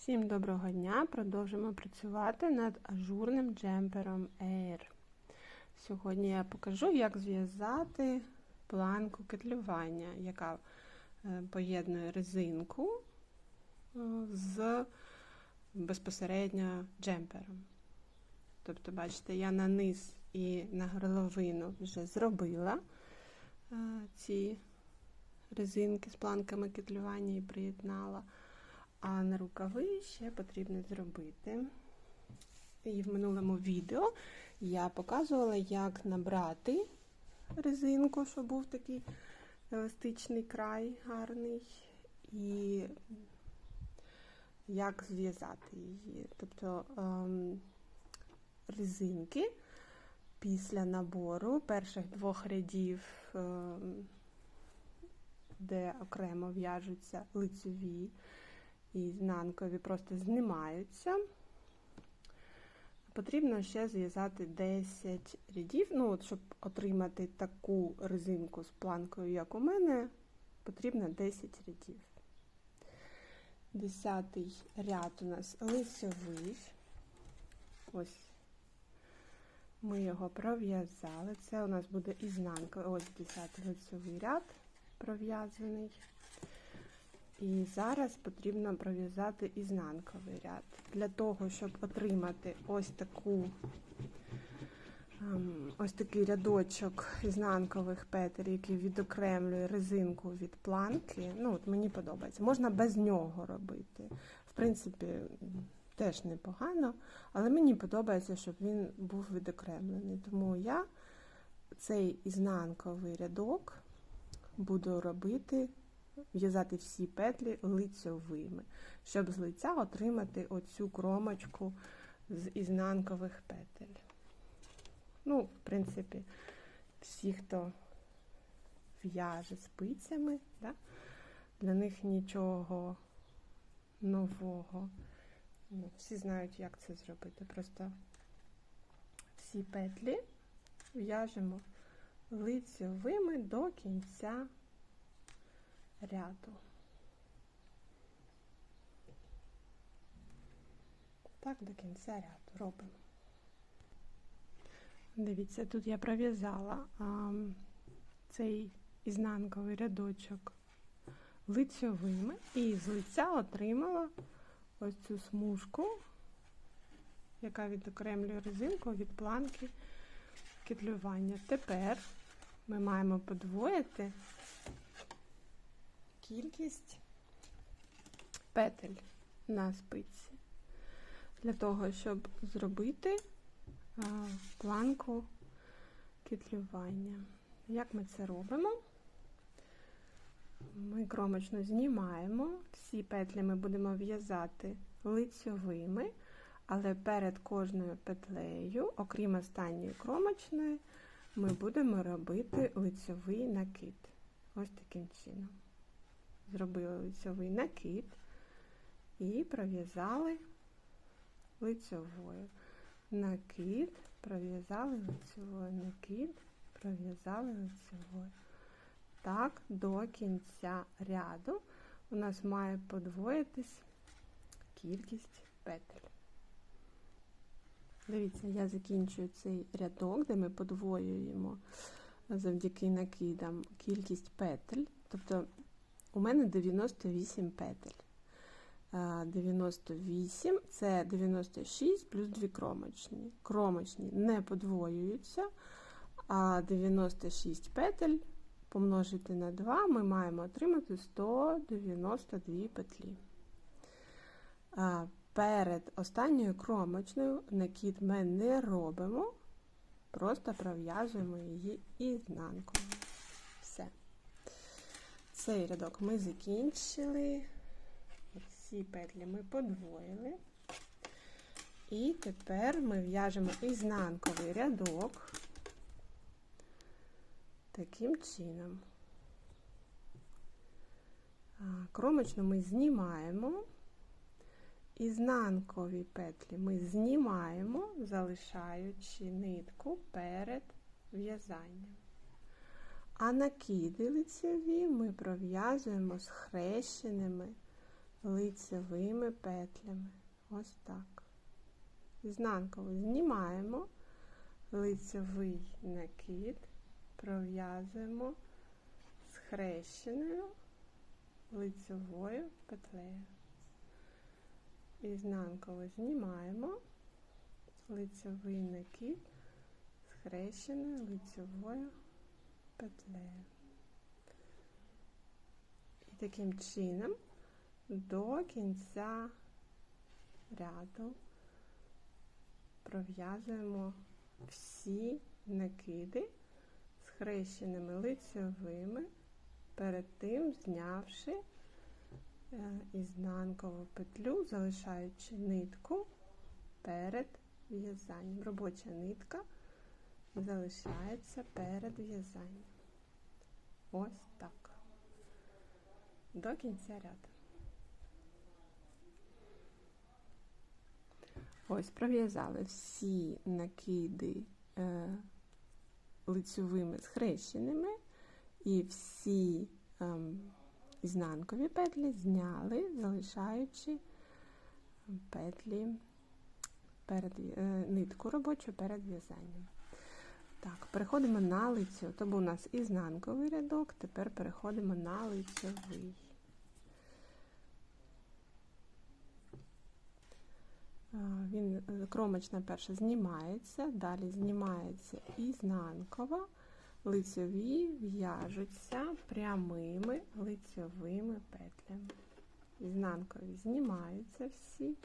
Всім доброго дня! Продовжимо працювати над ажурним джемпером Air. Сьогодні я покажу, як зв'язати планку кетлювання, яка е, поєднує резинку е, з безпосередньо джемпером. Тобто, бачите, я на низ і на горловину вже зробила е, ці резинки з планками кетлювання і приєднала. А на рукави ще потрібно зробити. І в минулому відео я показувала, як набрати резинку, щоб був такий еластичний край гарний, і як зв'язати її. Тобто ем, резинки після набору перших двох рядів, ем, де окремо в'яжуться лицеві і знанкові просто знімаються. Потрібно ще зв'язати 10 рядів. Ну, от, щоб отримати таку резинку з планкою, як у мене, потрібно 10 рядів. Десятий ряд у нас лицьовий. Ось ми його пров'язали. Це у нас буде ізнанка. Ось 10 лицьовий ряд пров'язаний. І зараз потрібно пров'язати ізнанковий ряд. Для того, щоб отримати ось таку ем, ось такий рядочок ізнанкових петель, який відокремлює резинку від планки. Ну, от Мені подобається. Можна без нього робити. В принципі, теж непогано, але мені подобається, щоб він був відокремлений. Тому я цей ізнанковий рядок буду робити в'язати всі петлі лицьовими, щоб з лиця отримати оцю кромочку з ізнанкових петель. Ну, в принципі, всі, хто в'яже спицями, да? для них нічого нового. Ну, Всі знають, як це зробити. Просто всі петлі в'яжемо лицьовими до кінця ряду. Так, до кінця ряду робимо. Дивіться, тут я пров'язала цей ізнанковий рядочок лицьовими і з лиця отримала ось цю смужку, яка відокремлює резинку від планки кетлювання. Тепер ми маємо подвоїти кількість петель на спиці для того, щоб зробити планку кетлювання. Як ми це робимо? Ми кромочно знімаємо, всі петлі ми будемо в'язати лицьовими, але перед кожною петлею, окрім останньої кромочної, ми будемо робити лицьовий накид. Ось таким чином зробили лицьовий накид і пров'язали лицьовою. Накид, пров'язали лицьовою, накид, пров'язали лицьовою. Так, до кінця ряду у нас має подвоїтись кількість петель. Дивіться, я закінчую цей рядок, де ми подвоюємо завдяки накидам кількість петель. Тобто у мене 98 петель. 98 це 96 плюс 2 кромочні. Кромочні не подвоюються, а 96 петель помножити на 2 ми маємо отримати 192 петлі. Перед останньою кромочною накид ми не робимо, просто пров'язуємо її ізнанкою. Цей рядок ми закінчили. Всі петлі ми подвоїли. І тепер ми в'яжемо ізнанковий рядок таким чином. Кромочну ми знімаємо, ізнанкові петлі ми знімаємо, залишаючи нитку перед в'язанням. А накиди лицеві ми пров'язуємо схрещеними лицевими петлями. Ось так. Ізнанково знімаємо лицевий накид, пров'язуємо схрещеною лицевою петлею. Ізнанково знімаємо лицевий накид схрещеною лицевою петлею. І таким чином до кінця ряду пров'язуємо всі накиди схрещеними лицевими, перед тим знявши е, ізнанкову петлю, залишаючи нитку перед в'язанням. Робоча нитка залишається перед в'язанням. Ось так. До кінця ряду. Ось пров'язали всі накиди е, лицьовими схрещеними і всі е, ізнанкові петлі зняли, залишаючи петлі перед е, нитку робочу перед в'язанням. Так, переходимо на лицьо. То був у нас ізнанковий рядок, тепер переходимо на лицьовий. Він е, кромочна перша знімається, далі знімається ізнанкова, лицьові в'яжуться прямими лицьовими петлями. Ізнанкові знімаються всі,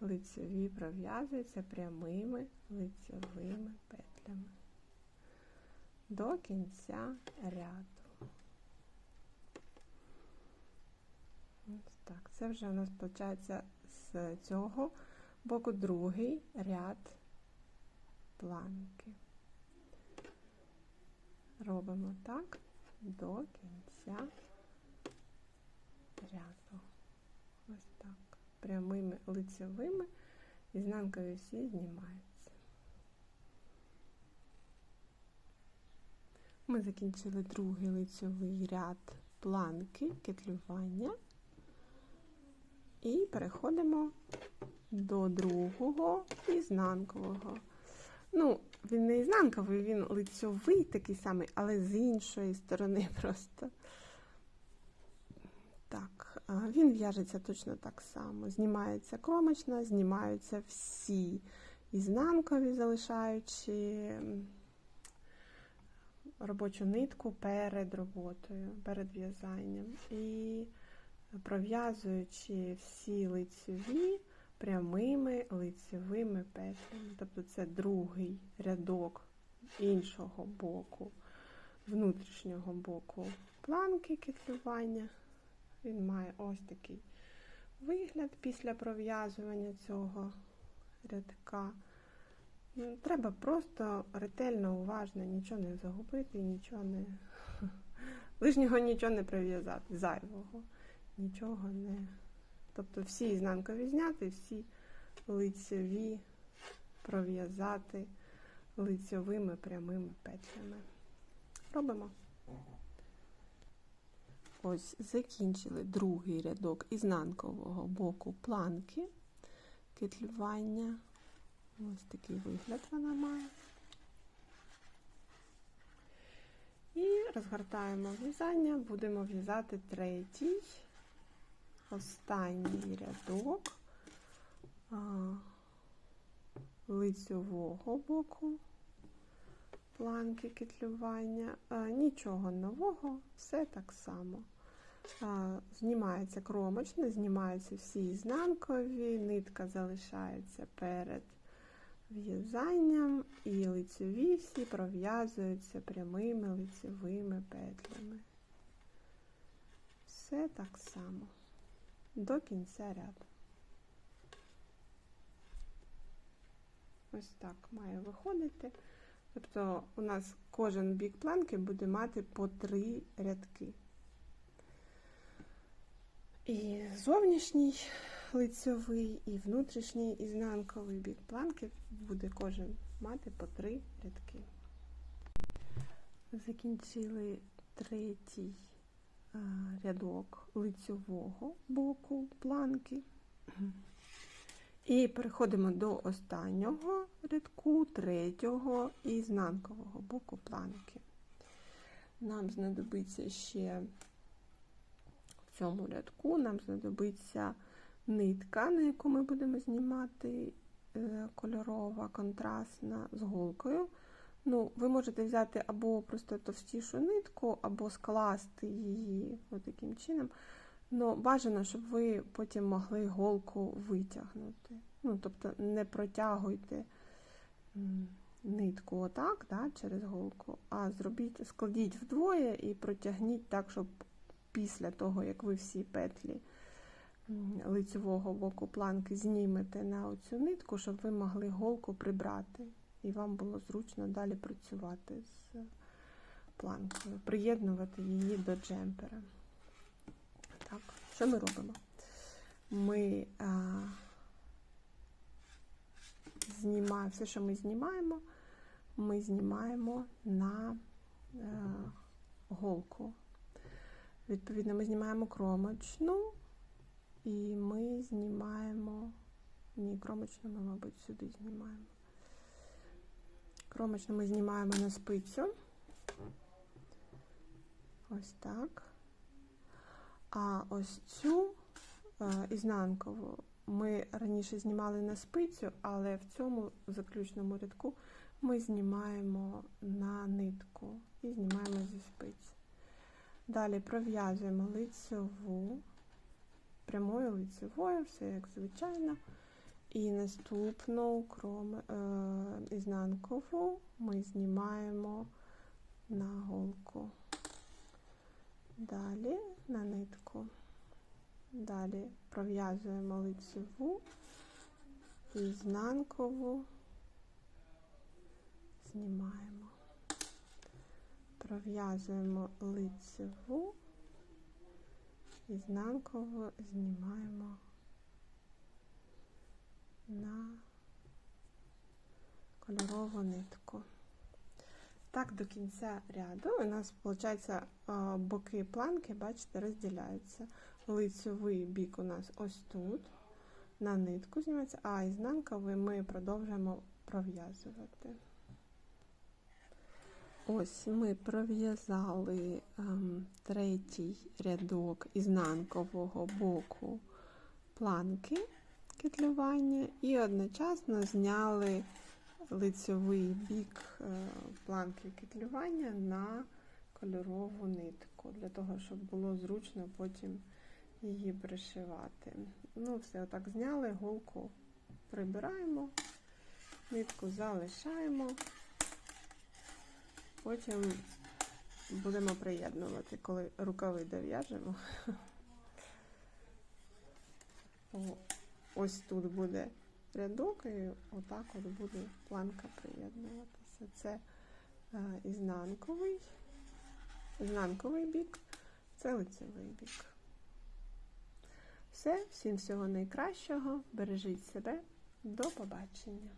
лицьові пров'язуються прямими лицьовими петлями до кінця ряду. Ось так. Це вже у нас виходить з цього боку другий ряд планки. Робимо так до кінця ряду. Ось так. Прямими лицевими, ізнанкові всі знімаються. Ми закінчили другий лицьовий ряд планки, кетлювання і переходимо до другого ізнанкового. Ну, він не ізнанковий, він лицьовий такий самий, але з іншої сторони просто. Так, він в'яжеться точно так само. Знімається кромочна, знімаються всі ізнанкові, залишаючи робочу нитку перед роботою, перед в'язанням. І пров'язуючи всі лицеві прямими лицевими петлями. Тобто це другий рядок іншого боку, внутрішнього боку планки кетлювання. Він має ось такий вигляд після пров'язування цього рядка. Треба просто ретельно, уважно, нічого не загубити, нічого не лишнього нічого не прив'язати, зайвого, нічого не. Тобто всі ізнанкові зняти, всі лицеві пров'язати лицьовими прямими петлями. Робимо. Ось закінчили другий рядок ізнанкового боку планки кетлювання. Ось такий вигляд вона має. І розгортаємо в'язання, будемо в'язати третій, останній рядок лицьового боку планки кетлювання. Нічого нового, все так само. Знімається кромочне, знімаються всі ізнанкові, нитка залишається перед в'язанням і лицеві всі пров'язуються прямими лицевими петлями. Все так само до кінця ряду. Ось так має виходити. Тобто у нас кожен бік планки буде мати по три рядки. І зовнішній лицьовий і внутрішній ізнанковий бік планки буде кожен мати по три рядки. Закінчили третій е, рядок лицьового боку планки. І переходимо до останнього рядку, третього ізнанкового боку планки. Нам знадобиться ще в цьому рядку, нам знадобиться нитка, на яку ми будемо знімати е, кольорова, контрастна з голкою. Ну, ви можете взяти або просто товстішу нитку, або скласти її таким чином. Ну, бажано, щоб ви потім могли голку витягнути. Ну, тобто не протягуйте нитку отак, да, через голку, а зробіть, складіть вдвоє і протягніть так, щоб після того, як ви всі петлі лицевого боку планки знімете на оцю нитку, щоб ви могли голку прибрати. І вам було зручно далі працювати з планкою, приєднувати її до джемпера. Так, що ми робимо? Ми а, знімаємо все, що ми знімаємо, ми знімаємо на а, голку. Відповідно, ми знімаємо кромочну і ми знімаємо. Ні, кромочну ми, мабуть, сюди знімаємо. Кромочну ми знімаємо на спицю. Ось так. А ось цю е, ізнанкову ми раніше знімали на спицю, але в цьому заключному рядку ми знімаємо на нитку і знімаємо зі спиці. Далі пров'язуємо лицеву, прямою лицевою, все як звичайно. І наступну кром, е, ізнанкову ми знімаємо на голку. Далі на нитку. Далі пров'язуємо лицеву, ізнанкову, знімаємо. Пров'язуємо лицеву, ізнанкову, знімаємо на кольорову нитку. Так, до кінця ряду у нас, виходить, боки планки, бачите, розділяються. Лицьовий бік у нас ось тут, на нитку знімається, а ізнанковий ми продовжуємо пров'язувати. Ось ми пров'язали ем, третій рядок ізнанкового боку планки кетлювання і одночасно зняли лицьовий бік е, планки кетлювання на кольорову нитку, для того, щоб було зручно потім її пришивати. Ну, все, отак зняли, голку прибираємо, нитку залишаємо, потім будемо приєднувати, коли рукави дов'яжемо. Ось тут буде рядок, і отак от буде планка приєднуватися. Це е, ізнанковий, ізнанковий бік, це лицевий бік. Все, всім всього найкращого. Бережіть себе. До побачення!